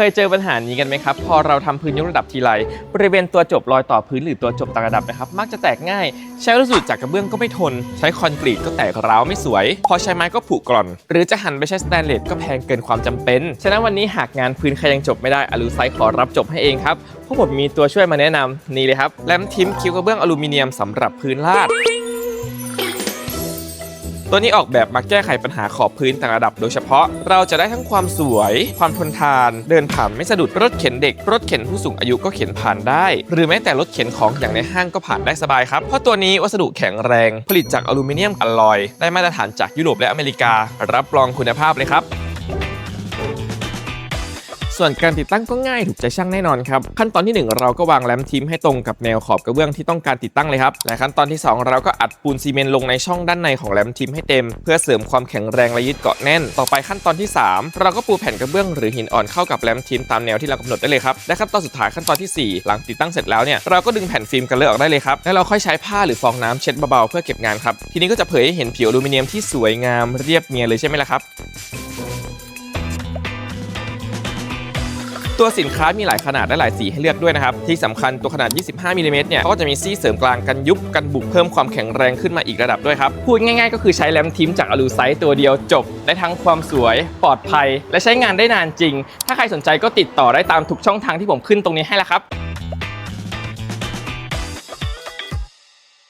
เคยเจอปัญหานี้กันไหมครับ พอเราทำพื้นยกระดับทีไรบริเวณตัวจบรอยต่อพื้นหรือตัวจบต่างระดับนะครับ มักจะแตกง่าย ใช้วัสดุจากกระเบื้องก็ไม่ทน ใช้คอนกรีตก็แตกร้าวไม่สวย พอใช้ไม้ก็ผุกร่อน หรือจะหันไปใช้สแตนเลสก็แพงเกินความจำเป็น ฉะนั้นวันนี้หากงานพื้นใครยังจบไม่ได้อลูไซขอรับจบให้เองครับพวกผมมีตัวช่วยมาแนะนำนี่เลยครับแลมทิมคิวกระเบื้องอลูมิเนียมสำหรับพื้นลาด ตัวนี้ออกแบบมาแก้ไขปัญหาขอบพื้นต่างระดับโดยเฉพาะ เราจะได้ทั้งความสวย ความทนทาน เดินผ่านไม่สะดุดรถเข็นเด็ก รถเข็นผู้สูงอายุก็เข็นผ่านได้ หรือแม้แต่รถเข็นของอย่างในห้างก็ผ่านได้สบายครับ เพราะตัวนี้วัสดุแข็งแรง ผลิตจากอลูมิเนียมอลลอย ได้มาตรฐานจากยุโรปและอเมริกา รับรองคุณภาพเลยครับ ส่วนการติดตั้งก็ง่ายถูกใจช่างแน่นอนครับ ขั้นตอนที่ 1 เราก็วางแรมทิมให้ตรงกับแนวขอบกระเบื้องที่ต้องการติดตั้งเลยครับและขั้นตอนที่ 2 เราก็อัดปูนซีเมนต์ลงในช่องด้านในของแรมทิมให้เต็ม เพื่อเสริมความแข็งแรงและยึดเกาะแน่น ต่อไปขั้นตอนที่ 3 เราก็ปูแผ่นกระเบื้องหรือหินอ่อนเข้ากับแรมทิมตามแนวที่เรากำหนดได้เลยครับและขั้นตอนสุดท้ายขั้นตอนทีสี่ 4 หลังติดตั้งเสร็จแล้วเนี่ยเราก็ดึงแผ่นฟิล์มกันเลอะออกได้เลยครับแล้วเราค่อยใช้ผ้าหรือฟองน้ำเช็ดเบาๆเพื่อเก็บงานครับทีนี้ก็จะเผยให้เห็นผิวอลูมิเนียมที่สวยงามเรียบเนียนเลยใช่ไหมล่ะครับ ตัวสินค้ามีหลายขนาดและหลายสีให้เลือกด้วยนะครับ ที่สำคัญตัวขนาด 25มิลลิเมตรเนี่ยเขาก็จะมีซี่เสริมกลางกันยุบกันบุกเพิ่มความแข็งแรงขึ้นมาอีกระดับด้วยครับ พูดง่ายๆ ก็คือใช้แรมทิมจากอลูไซต์ตัวเดียวจบ ได้ทั้งความสวย ปลอดภัย และใช้งานได้นานจริง ถ้าใครสนใจก็ติดต่อได้ตามทุกช่องทางที่ผมขึ้นตรงนี้ให้แล้วครับ